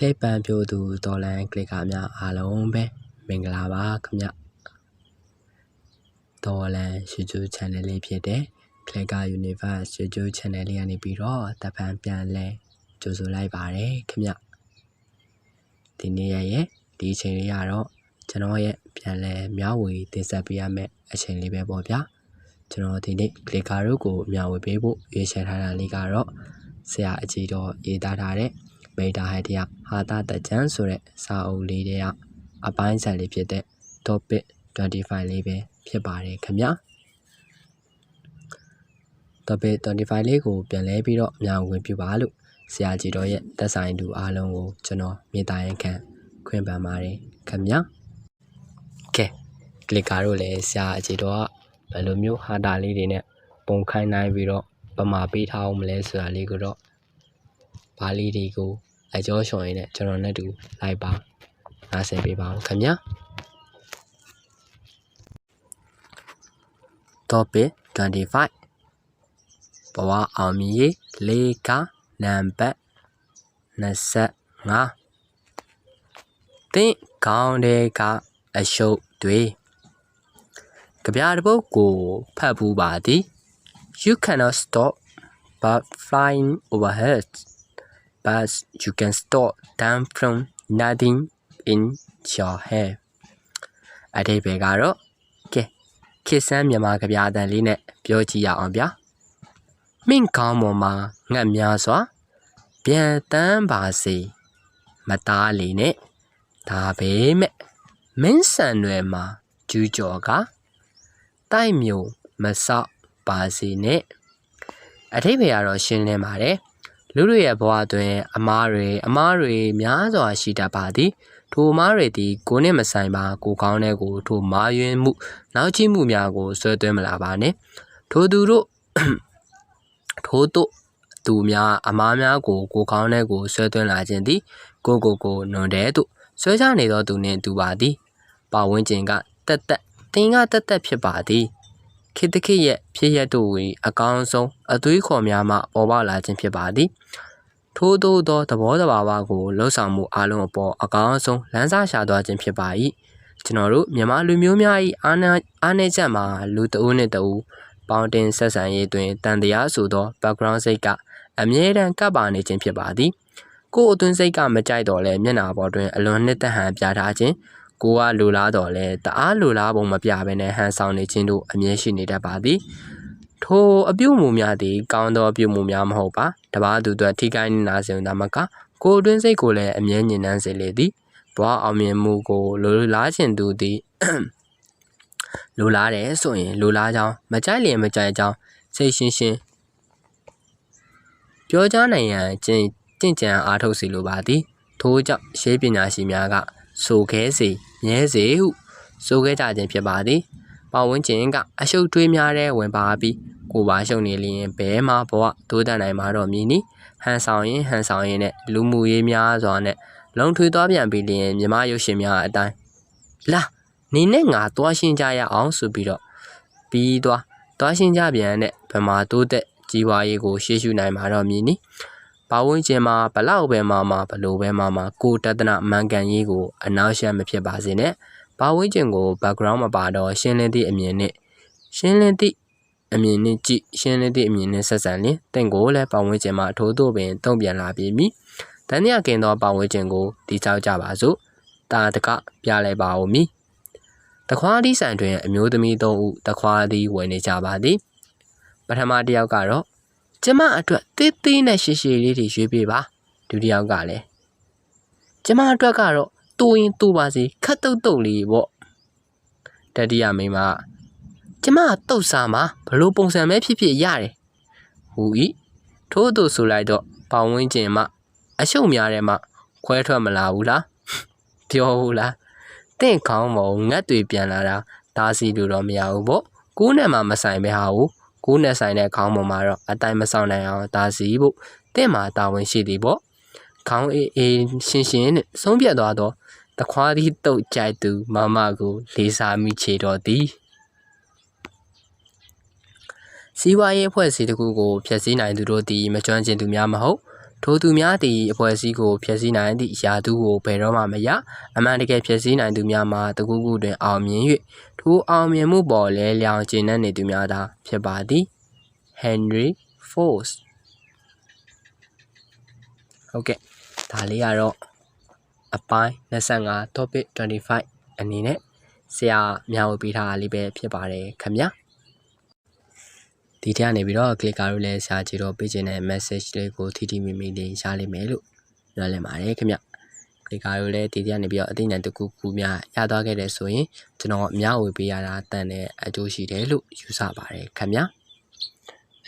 ကလစ်ပန်ပြိုသူတော်လန်ကလစ်ကာများအားလုံးပဲမင်္ဂလာပါခင်ဗျတော်လန် YouTube channel လေးဖြစ်တဲ့ Clicker Universe YouTube channel လေးကနေပြီးတော့တပ်ဖန်ပြန်လဲကြိုဆိုလိုက်ပါတယ်ခင်ဗျဒီနေ့ရဲ့ဒီအချိန်လေးကတော့ကျွန်တော်ရဲ့ပြန်လဲမျှဝေတင်ဆက်ပေးရမယ့်အချိန်လေးပဲပေါ့ဗျာကျွန်တော်ဒီနေ့ Clicker တို့ကိုမျှဝေပေးဖို့ရွေးချယ်ထားတာလေးကတော့ဆရာအကြီးတော်ရေးသားထားတဲ့ မေတာဟက်တရဟာတာတကြံဆိုတဲ့စာအုပ်လေးတွေကအပိုင်းဆိုင်လေးဖြစ်တဲ့ topic 25လေးပဲဖြစ်ပါတယ်ခင်ဗျာ topic 25လေးကိုပြန်လဲပြီးတော့အများဝင်ပြပါလို့ဆရာကြီးတော်ရဲ့သက်ဆိုင်သူအားလုံးကိုကျွန်တော်မေတ္တာရင်ခံခွင့်ပန်ပါတယ်ခင်ဗျာကဲကလစ်ကာတို့လည်းဆရာအကြီးတော်ကဘယ်လိုမျိုးဟာတာလေးတွေနဲ့ပုံခိုင်းနိုင်ပြီးတော့ပမာပေးထားအောင်မလဲဆိုတာလေးကိုတော့ဘာလေးတွေကို အကျော်ရှော်ရင်းနဲ့ကျွန်တော်နဲ့တူလိုက်ပါနားဆင်ပေးပါအောင်ခင်ဗျာ topic 25ဘဝအောင်မြင်ရေးလေးကနံပါတ်25သင်ကောင်းတဲ့ကအရှုပ်တွေကြပြတစ်ပုတ်ကိုဖတ်ဘူးပါသည် you cannot stop but flying overhead but you can stop them from nothing in your head အတိတ်ပဲကတော့ကဲခေတ်ဆန်းမြန်မာကြပြအတန်လေးနဲ့ပြောကြည့်ရအောင်ဗျာမင့်ကောင်းပေါ်မှာငတ်များစွာပြန်တန်းပါစေမသားလီနဲ့ဒါပဲမဲ့မင်းဆန်တွေမှာကျူးကျော်ကတိုက်မျိုးမဆောက်ပါစေနဲ့အထိပ္ပယ်ကတော့ရှင်းလင်းပါတယ် လူတွေရဲ့ဘဝအတွင်းအမားတွေအမားတွေများစွာရှိတတ်ပါသည်ထိုအမားတွေသည်ကိုနှင့်မဆိုင်ပါကိုကောင်းတဲ့ကိုထိုမာယွင်းမှု နောက်ချိမှုများကိုဆွဲသွင်းမလာပါနဲ့ထိုသူတို့ထို့တို့သူများအမားများကိုကိုကောင်းတဲ့ကိုဆွဲသွင်းလာခြင်းသည်ကိုကိုကိုနွန်တဲ့သို့ဆွဲချနေသောသူနှင့်တူပါသည်ပါဝင်ခြင်းကတက်တက်တင်ကတက်တက်ဖြစ်ပါသည် ခေတ္တခေတ်ရဲ့ဖြစ်ရတို့ဝီအကောင်းဆုံးအသွေးခေါ်များမှပေါ်ပေါက်လာခြင်းဖြစ်ပါသည်ထို့သောသောသဘောတဘာဝကိုလှုပ်ဆောင်မှုအလုံးအပေါ်အကောင်းဆုံးလမ်းစာရှာသွားခြင်းဖြစ်ပါ၏ကျွန်တော်တို့မြန်မာလူမျိုးများ၏အာနာအာနေချက်မှာလူတဦးနှင့်တဦးပေါင်းတင်ဆက်ဆံရေးတွင်တန်တရားဆိုသော background စိတ်ကအမြဲတမ်းကပ်ပါနေခြင်းဖြစ်ပါသည်ကိုယ်အတွင်းစိတ်ကမကြိုက်တော့လဲမျက်နာပေါ်တွင်အလွန်နှစ်သက်ဟန်ပြထားခြင်း ကိုကလူလားတော့လဲတအားလူလားပုံမပြဘဲနဲ့ဟန်ဆောင်နေခြင်းတို့အမြဲရှိနေတတ်ပါသည်ထိုအပြုတ်မှုများသည်ကောင်းသောအပြုတ်မှုများမဟုတ်ပါတပားသူတို့ထိခိုင်းနေနာစေသာမကကိုယ်အတွင်းစိတ်ကိုလည်းအမြဲညှဉ်းနှန်းစေလေသည်ဘဝအောင်မြင်မှုကိုလိုလားခြင်းသူသည်လိုလားတယ်ဆိုရင်လိုလားကြောင်းမကြိုက်လျင်မကြိုက်ကြောင်းစိတ်ရှင်းရှင်းပြောကြားနိုင်ရန်ကျင့်ကျင့်ကြံအားထုတ်စီလိုပါသည်ထို့ကြောင့်ရှေးပညာရှင်များက ဆိုခဲစေမြဲစေဟုဆိုခဲ့ကြခြင်းဖြစ်ပါသည်ပတ်ဝန်းကျင်ကအရှုပ်တွေးများတဲ့ဝင်ပါပြီးကိုပါရှုံနေလျင်ဘဲမှဘဝဒိုးတန်နိုင်မှာတော့မြည်နီဟန်ဆောင်ရင်ဟန်ဆောင်ရင်နဲ့လူမှုရေးများစွာနဲ့လုံထွေသွားပြန်ပြီးလျင်မြမရုပ်ရှင်များအတိုင်းလာနေနဲ့ငါသွားရှင်းကြရအောင်ဆိုပြီးတော့ပြီးသွားသွားရှင်းကြပြန်တဲ့ဗမာတိုးသက်ကြီးပွားရေးကိုရှေ့ရှုနိုင်မှာတော့မြည်နီ ဘာဝင်းကျင်မှာဘလောက်ပဲမှမှဘလို့ပဲမှမှကိုတဒနာမှန်ကန်ရေးကိုအနောက်ရှက်မဖြစ်ပါစေနဲ့ဘာဝင်းကျင်ကို background မပါတော့ရှင်းလင်းသည့်အမြင်နဲ့ရှင်းလင်းသည့်အမြင်နဲ့ကြည့်ရှင်းလင်းသည့်အမြင်နဲ့ဆက်ဆံလင်တင့်ကိုလည်းပတ်ဝန်းကျင်မှာထိုးတို့ပင်တုံ့ပြန်လာပြီမိတန်ရကင်သောပတ်ဝန်းကျင်ကိုဒီချောက်ကြပါစို့တာတကပြလိုက်ပါဦးမိတခွားဒီဆိုင်တွင်အမျိုးသမီးသုံးဦးတခွားသည်ဝင်နေကြပါသည်ပထမတစ်ယောက်ကတော့ ကျမအတွက်တေးသေးနဲ့ရှည်ရှည်လေးတွေရွေးပေးပါဒုတိယကလည်းကျမအတွက်ကတော့တူရင်တူပါစေခတ်တုတ်တုတ်လေးပေါ့တတိယမိန်းမကျမကတုတ်စားမှာဘလို့ပုံစံပဲဖြစ်ဖြစ်ရတယ်ဟူဤထို့သူဆိုလိုက်တော့ပေါဝင်းကျင်မှအရှုံများထဲမှခွဲထွက်မလာဘူးလားပြောဘူးလားတင့်ခေါင်းမောငတ်တွေပြန်လာတာဒါစီလို့တော့မရဘူးပေါ့ကိုးနဲ့မှမဆိုင်ပဲဟာဘူး ကိုးနဲ့ဆိုင်တဲ့ခေါင်းပေါ်မှာတော့အတိုင်းမဆောင်နိုင်အောင်ဒါစီဖို့တင့်မှာတာဝန်ရှိသည်ပေါ့ခေါင်းအေးအေးရှင်းရှင်းနဲ့ဆုံးပြတ်သွားတော့တခွားသည့်တုတ်ကြိုက်သူမမကိုလေးစားမိချေတော်သည်စီးပွားရေးအဖွဲ့အစည်းတစ်ခုကိုဖျက်ဆီးနိုင်သူတို့သည်မကျွမ်းကျင်သူများမဟုတ် ထိုသူများသည်အဖွဲ့အစည်းကိုဖျက်ဆီးနိုင်သည့်ယာသူကိုဘယ်တော့မှမရအမှန်တကယ်ဖျက်ဆီးနိုင်သူများမှာတကူးကူတွင်အောင်မြင်၍ထိုအောင်မြင်မှုပေါ်လဲလျောင်ကျဉ်းနေသူများသာဖြစ်ပါသည် Henry Ford ဟုတ်ကဲ့ဒါလေးကတော့အပိုင်း25 topic 25အနေနဲ့ဆရာမျှဝေပေးထားတာလေးပဲဖြစ်ပါတယ်ခင်ဗျာ ဒီထက်ကနေပြီးတော့ clicker လို့လဲဆရာကြည့်တော့ပေးခြင်းတဲ့ message လေးကိုထီထီမိမိလေးရလိမ့်မယ်လို့ပြောလင်ပါတယ်ခင်ဗျ clicker လို့လဲဒီထက်ကနေပြီးတော့အသိဉာဏ်တစ်ခုခုများရသွားခဲ့တယ်ဆိုရင်ကျွန်တော်မျှဝေပေးရတာတန်တဲ့အကျိုးရှိတယ်လို့ယူဆပါတယ်ခင်ဗျာ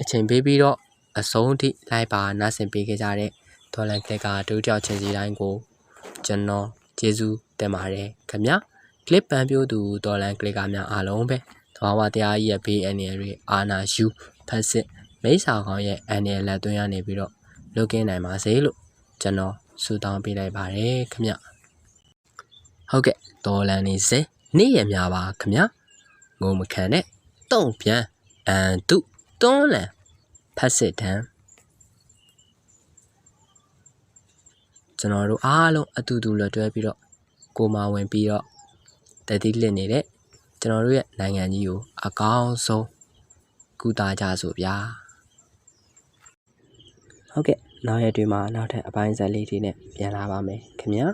အချိန်ပေးပြီးတော့အဆုံးထိလိုက်ပါနားဆင်ပေးခဲ့ကြတဲ့ဒေါ်လန် clicker ဒုတိယချင်းစီတိုင်းကိုကျွန်တော်ကျေးဇူးတင်ပါတယ်ခင်ဗျာ clip ပန်ပြိုးသူဒေါ်လန် clicker များအားလုံးပဲသ ဘာဝတရားကြီးရဲ့ဘေးအန္တရာယ်တွေအာနာယူဖက်စစ်မိစ္ဆာကောင်းရဲ့အန္တရာယ်လက်သွင်းရနေပြီးတော့လုကင်းနိုင်ပါစေလို့ကျွန်တော်ဆုတောင်းပေးလိုက်ပါတယ်ခင်ဗျဟုတ်ကဲ့ဒေါ်လန်နေစေနေ့ရများပါခင်ဗျငုံမခံနဲ့တုံ့ပြန်အန်တုတွန်းလန်ဖက်စစ်တန်းကျွန်တော်တို့အားလုံးအတူတူလွတ်တွဲပြီးတော့ကိုမာဝင်ပြီးတော့တတိလစ်နေတဲ့ ကျွန်တော်တို့ရဲ့နိုင်ငံကြီးကိုအကောင်းဆုံးကုသကြစို့ဗျာဟုတ်ကဲ့နောက်ရက်တွေမှာနောက်ထပ်အပိုင်းဇာတ်လေးတွေနဲ့ပြန်လာပါမယ်ခင်ဗျာ